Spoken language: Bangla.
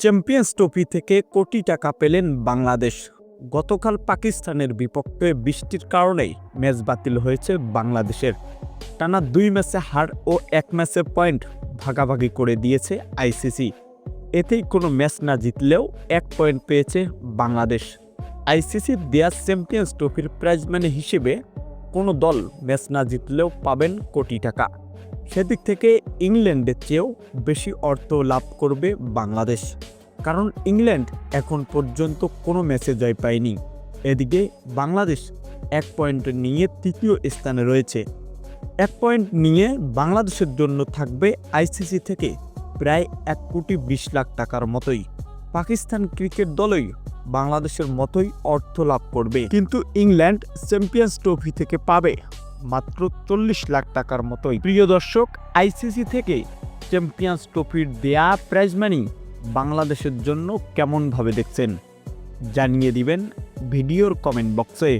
চ্যাম্পিয়ন্স ট্রফি থেকে কোটি টাকা পেলেন বাংলাদেশ। গতকাল পাকিস্তানের বিপক্ষে বৃষ্টির কারণেই ম্যাচ বাতিল হয়েছে বাংলাদেশের। টানা দুই ম্যাচে হার ও এক ম্যাচে পয়েন্ট ভাগাভাগি করে দিয়েছে আইসিসি। এতেই কোনো ম্যাচ না জিতলেও এক পয়েন্ট পেয়েছে বাংলাদেশ। আইসিসির দেয়া চ্যাম্পিয়ন্স ট্রফির প্রাইজম্যান হিসেবে কোনো দল ম্যাচ না জিতলেও পাবেন কোটি টাকা। সেদিক থেকে ইংল্যান্ডের চেয়েও বেশি অর্থ লাভ করবে বাংলাদেশ। কারণ ইংল্যান্ড এখন পর্যন্ত কোনো ম্যাচে জয় পায়নি। এদিকে বাংলাদেশ এক পয়েন্ট নিয়ে তৃতীয় স্থানে রয়েছে। এক পয়েন্ট নিয়ে বাংলাদেশের জন্য থাকবে আইসিসি থেকে প্রায় এক কোটি বিশ লাখ টাকার মতোই। পাকিস্তান ক্রিকেট দলই বাংলাদেশের মতোই অর্থ লাভ করবে। কিন্তু ইংল্যান্ড চ্যাম্পিয়ন্স ট্রফি থেকে পাবে। মাত্র চল্লিশ লাখ টাকার মতোই। প্রিয় দর্শক, আইসিসি থেকে চ্যাম্পিয়ন্স ট্রফির দেয়া প্রাইজ মানি বাংলাদেশের জন্য কেমনভাবে দেখছেন? জানিয়ে দিবেন ভিডিওর কমেন্ট বক্সে